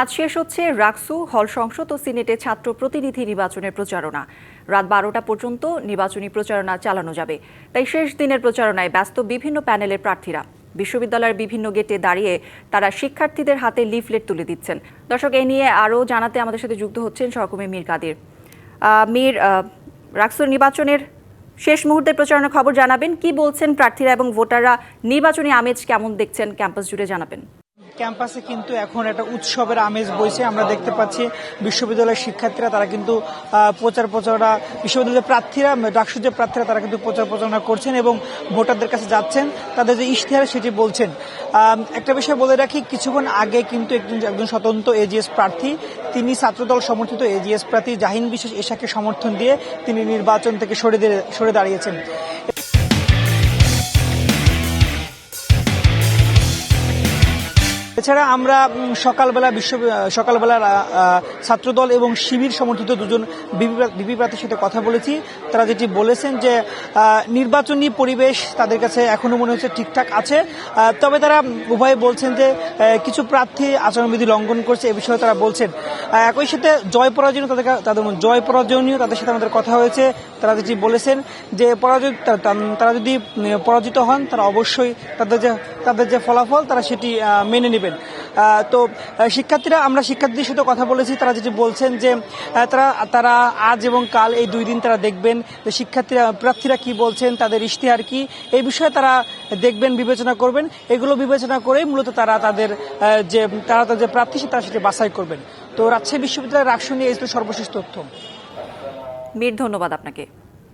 আজ শেষ হচ্ছে রাকসু হল সংসদ ও সিনেটে ছাত্র প্রতিনিধি নির্বাচনের প্রচারণা। রাত বারোটা পর্যন্ত নির্বাচনী প্রচারণা চালানো যাবে। তাই শেষ দিনের প্রচারণায় ব্যস্ত বিভিন্ন প্যানেলের প্রার্থীরা। বিশ্ববিদ্যালয়ের বিভিন্ন গেটে দাঁড়িয়ে তারা শিক্ষার্থীদের হাতে লিফলেট তুলে দিচ্ছেন। দর্শক, এ নিয়ে আরও জানাতে আমাদের সাথে যুক্ত হচ্ছেন সহকর্মী মীর কাদির। মীর রাকসুর নির্বাচনের শেষ মুহূর্তের প্রচারণার খবর জানাবেন। কি বলছেন প্রার্থীরা এবং ভোটাররা? নির্বাচনী আমেজ কেমন দেখছেন? ক্যাম্পাস জুড়ে জানাবেন। ক্যাম্পাসে কিন্তু এখন একটা উৎসবের আমেজ বইছে। আমরা দেখতে পাচ্ছি বিশ্ববিদ্যালয়ের শিক্ষার্থীরা, তারা কিন্তু প্রচার প্রচারণা, বিশ্ববিদ্যালয়ের প্রার্থীরা ডাকসু প্রার্থীরা তারা কিন্তু প্রচার প্রচারণা করছেন এবং ভোটারদের কাছে যাচ্ছেন। তাদের যে ইশতেহার, সেটি বলছেন। একটা বিষয় বলে রাখি, কিছুক্ষণ আগে কিন্তু একজন একজন স্বতন্ত্র এজিএস প্রার্থী, তিনি ছাত্রদল সমর্থিত এজিএস প্রার্থী জাহিন বিশেষ এশাকে সমর্থন দিয়ে তিনি নির্বাচন থেকে সরে সরে দাঁড়িয়েছেন। এছাড়া আমরা সকালবেলা বিশ্ব সকালবেলা ছাত্রদল এবং শিবির সমর্থিত দুজন বিপি প্রার্থীর সাথে কথা বলেছি। তারা যেটি বলেছেন যে নির্বাচনী পরিবেশ তাদের কাছে এখনও মনে হচ্ছে ঠিকঠাক আছে। তবে তারা উভয়ে বলছেন যে কিছু প্রার্থী আচরণবিধি লঙ্ঘন করছে, এ বিষয়ে তারা বলছেন। একই সাথে জয় পরাজয় তাদের তাদের জয় পরাজয় নিয়েও তাদের সাথে আমাদের কথা হয়েছে। তারা যেটি বলেছেন যে, পরাজয় তারা যদি পরাজিত হন, তারা অবশ্যই তাদের যে তাদের যে ফলাফল, তারা সেটি মেনে নেবেন আহ, তো শিক্ষার্থীরা আমরা শিক্ষার্থীদের সাথে কথা বলেছি তারা যেটি বলছেন যে তারা তারা আজ এবং কাল এই দুই দিন তারা দেখবেন শিক্ষার্থীরা প্রার্থীরা কি বলছেন তাদের ইশতেহার কি এই বিষয়ে তারা দেখবেন বিবেচনা করবেন। এগুলো বিবেচনা করেই মূলত তারা তাদের যে তারা তাদের প্রার্থী তারা সেটি বাছাই করবেন। তো রাজশাহী বিশ্ববিদ্যালয়ের রাকসু নিয়ে এই তো সর্বশেষ তথ্য। মীর ধন্যবাদ আপনাকে।